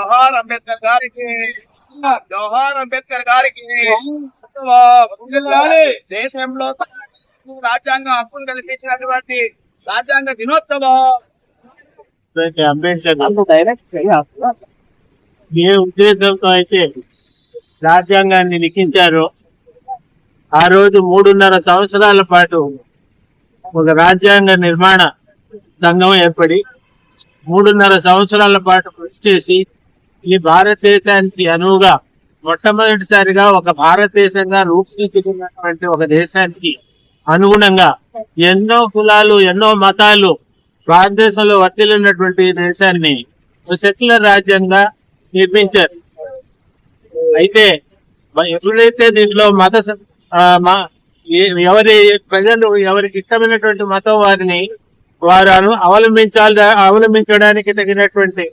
జోహార్ అంబేద్కర్ గారికి. జోహార్ అంబేద్కర్ గారికి. దేశంలో రాజ్యాంగ హక్కును కల్పించినటువంటి రాజ్యాంగ దినోత్సవం. అంబేద్కర్ ఏ ఉద్దేశంతో అయితే రాజ్యాంగాన్ని లిఖించారో ఆ రోజు మూడున్నర సంవత్సరాల పాటు ఒక రాజ్యాంగ నిర్మాణ సంఘం ఏర్పడి మూడున్నర సంవత్సరాల పాటు కృషి చేసి ఈ భారతదేశానికి అనువుగా మొట్టమొదటిసారిగా ఒక భారతదేశంగా రూపుదిద్దుకున్నటువంటి ఒక దేశానికి అనుగుణంగా ఎన్నో కులాలు ఎన్నో మతాలు భారతదేశంలో వర్తిల్లినటువంటి దేశాన్ని సెక్యులర్ రాజ్యంగా నిర్మించారు. అయితే ఎప్పుడైతే దీంట్లో మత ఎవరి ప్రజలు ఎవరికి ఇష్టమైనటువంటి మతం వారిని వారు అవలంబించాలి అవలంబించడానికి తగినటువంటి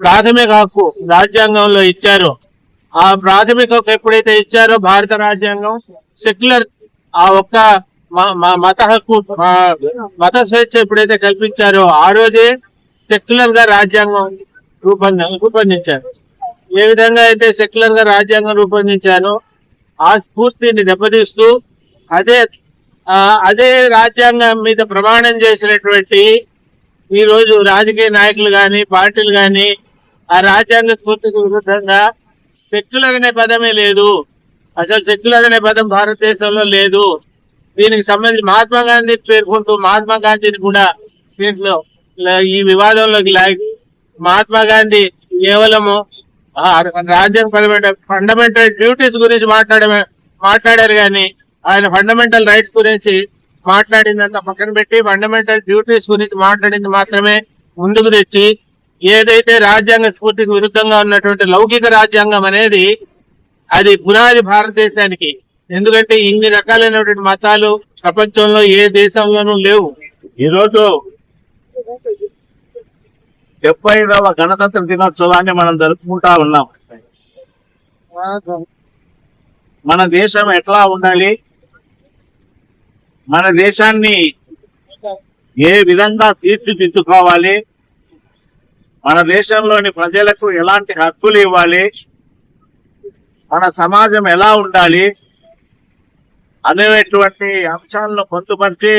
ప్రాథమిక హక్కు రాజ్యాంగంలో ఇచ్చారో. ఆ ప్రాథమిక హక్కు ఎప్పుడైతే ఇచ్చారో భారత రాజ్యాంగం సెక్యులర్ ఆ ఒక్క మ- మత హక్కు మత స్వేచ్ఛ ఎప్పుడైతే కల్పించారో ఆ రోజే సెక్యులర్గా రాజ్యాంగం రూపొంద రూపొందించారు. ఏ విధంగా అయితే సెక్యులర్గా రాజ్యాంగం రూపొందించారో ఆ స్ఫూర్తిని దెబ్బతీస్తూ అదే అదే రాజ్యాంగం మీద ప్రమాణం చేసినటువంటి ఈరోజు రాజకీయ నాయకులు కానీ పార్టీలు కానీ ఆ రాజ్యాంగ స్ఫూర్తికి విరుద్ధంగా సెక్యులర్ అనే పదమే లేదు. అసలు సెక్యులర్ అనే పదం భారతదేశంలో లేదు. దీనికి సంబంధించి మహాత్మా గాంధీ పేర్కొంటూ మహాత్మా గాంధీని కూడా దీంట్లో ఈ వివాదంలోకి లాగి మహాత్మా గాంధీ కేవలము రాజ్యాంగ రాజ్యాంగపరమైన ఫండమెంటల్ డ్యూటీస్ గురించి మాట్లాడమే మాట్లాడారు కానీ ఆయన ఫండమెంటల్ రైట్స్ గురించి మాట్లాడిందంతా పక్కన పెట్టి ఫండమెంటల్ డ్యూటీస్ గురించి మాట్లాడింది మాత్రమే ముందుకు తెచ్చి ఏదైతే రాజ్యాంగ స్ఫూర్తికి విరుద్ధంగా ఉన్నటువంటి లౌకిక రాజ్యాంగం అనేది అది పునాది భారతదేశానికి. ఎందుకంటే ఇన్ని రకాలైనటువంటి మతాలు ప్రపంచంలో ఏ దేశంలోనూ లేవు. ఈరోజు డెబ్బై ఐదవ గణతంత్ర దినోత్సవాన్ని మనం జరుపుకుంటా ఉన్నాం. మన దేశం ఎట్లా ఉండాలి? మన దేశాన్ని ఏ విధంగా తీర్చిదిద్దుకోవాలి? మన దేశంలోని ప్రజలకు ఎలాంటి హక్కులు ఇవ్వాలి? మన సమాజం ఎలా ఉండాలి? అనేటువంటి అంశాలను పొందుపరిచి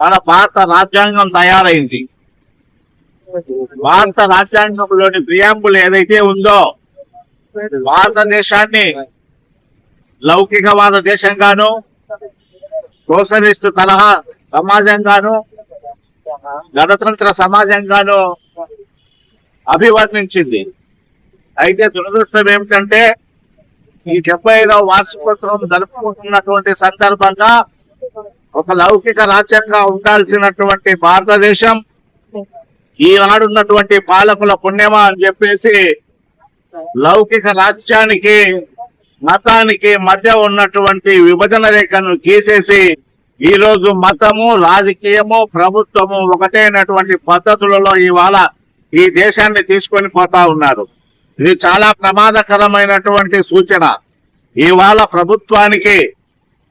మన భారత రాజ్యాంగం తయారైంది. భారత రాజ్యాంగంలోని ప్రియాంబులు ఏదైతే ఉందో భారతదేశాన్ని లౌకికవాద దేశంగాను సోషలిస్ట్ తరహా సమాజంగాను గణతంత్ర సమాజంగాను అభివర్ణించింది. అయితే దురదృష్టం ఏమిటంటే ఈ డెబ్బై ఐదవ వార్షికోత్సవం జరుపుకుంటున్నటువంటి సందర్భంగా ఒక లౌకిక రాజ్యంగా ఉండాల్సినటువంటి భారతదేశం ఈనాడున్నటువంటి పాలకుల పుణ్యమా అని చెప్పేసి లౌకిక రాజ్యానికి మతానికి మధ్య ఉన్నటువంటి విభజన రేఖను తీసేసి ఈ రోజు మతము రాజకీయము ప్రభుత్వము ఒకటైనటువంటి పద్ధతులలో ఇవాళ ఈ దేశాన్ని తీసుకొని పోతా ఉన్నారు. ఇది చాలా ప్రమాదకరమైనటువంటి సూచన. ఇవాళ ప్రభుత్వానికి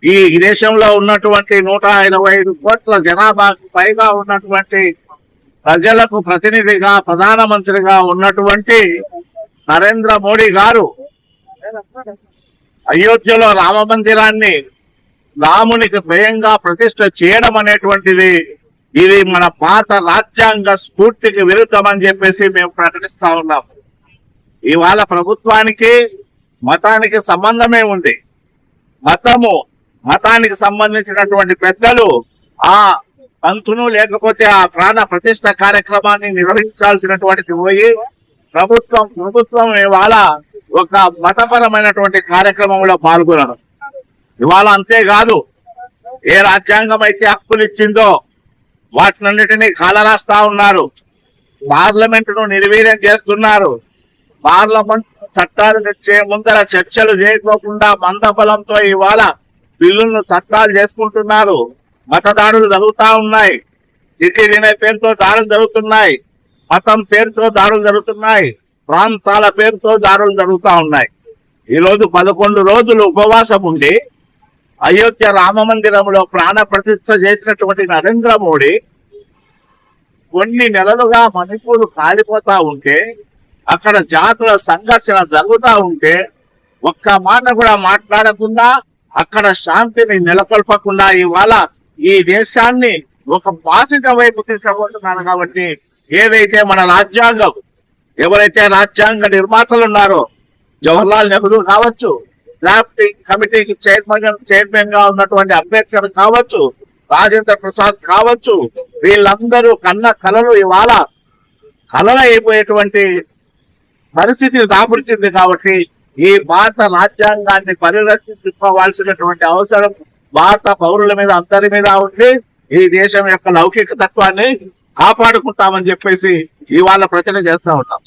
ఈ దేశంలో ఉన్నటువంటి నూట ఇరవై ఐదు కోట్ల జనాభాకు పైగా ఉన్నటువంటి ప్రజలకు ప్రతినిధిగా ప్రధానమంత్రిగా ఉన్నటువంటి నరేంద్ర మోడీ గారు అయోధ్యలో రామ మందిరాన్ని రామునికి స్వయంగా ప్రతిష్ట చేయడం అనేటువంటిది ఇది మన పాత రాజ్యాంగ స్ఫూర్తికి విరుద్ధమని చెప్పేసి మేము ప్రకటిస్తా ఉన్నాం. ఇవాళ ప్రభుత్వానికి మతానికి సంబంధమే ఉంది. మతము మతానికి సంబంధించినటువంటి పెద్దలు ఆ పంతును లేకపోతే ఆ ప్రాణ ప్రతిష్ట కార్యక్రమాన్ని నిర్వహించాల్సినటువంటిది పోయి ప్రభుత్వం ప్రభుత్వం ఇవాళ ఒక మతపరమైనటువంటి కార్యక్రమంలో పాల్గొనడం ఇవాళ అంతేకాదు ఏ రాజ్యాంగం అయితే హక్కులు ఇచ్చిందో వాటినన్నిటినీ కాలరాస్తా ఉన్నారు. పార్లమెంటును నిర్వీర్యం చేస్తున్నారు. పార్లమెంట్ చట్టాలు తెచ్చే ముందర చర్చలు చేయకోకుండా మందబలంతో ఇవాళ బిల్లులను చట్టాలు చేసుకుంటున్నారు. మతదాడులు జరుగుతా ఉన్నాయి. ఢిల్లీ వినయ పేరుతో దాడులు జరుగుతున్నాయి. మతం పేరుతో దాడులు జరుగుతున్నాయి. ప్రాంతాల పేరుతో దాడులు జరుగుతూ ఉన్నాయి. ఈరోజు పదకొండు రోజులు ఉపవాసం ఉండి అయోధ్య రామ మందిరంలో ప్రాణ ప్రతిష్ఠ చేసినటువంటి నరేంద్ర మోడీ కొన్ని నెలలుగా మణిపూర్ కాలిపోతా ఉంటే అక్కడ జాతుల సంఘర్షణ జరుగుతూ ఉంటే ఒక్క మాట కూడా మాట్లాడకుండా అక్కడ శాంతిని నెలకొల్పకుండా ఇవాళ ఈ దేశాన్ని ఒక బాసిట వైపు తీసుకుపోతున్నాను కాబట్టి ఏదైతే మన రాజ్యాంగం ఎవరైతే రాజ్యాంగ నిర్మాతలు ఉన్నారో జవహర్లాల్ నెహ్రూ కావచ్చు లేకపోతే కమిటీకి చైర్మన్ చైర్మన్గా ఉన్నటువంటి అంబేద్కర్ కావచ్చు రాజేంద్ర ప్రసాద్ కావచ్చు వీళ్ళందరూ కన్న కలలు ఇవాళ కలలు అయిపోయేటువంటి పరిస్థితి దాపురిచింది కాబట్టి ఈ భారత రాజ్యాంగాన్ని పరిరక్షించుకోవాల్సినటువంటి అవసరం భారత పౌరుల మీద అందరి మీద ఉండి ఈ దేశం యొక్క లౌకిక తత్వాన్ని కాపాడుకుంటామని చెప్పేసి ఇవాళ ప్రచన చేస్తా ఉంటాం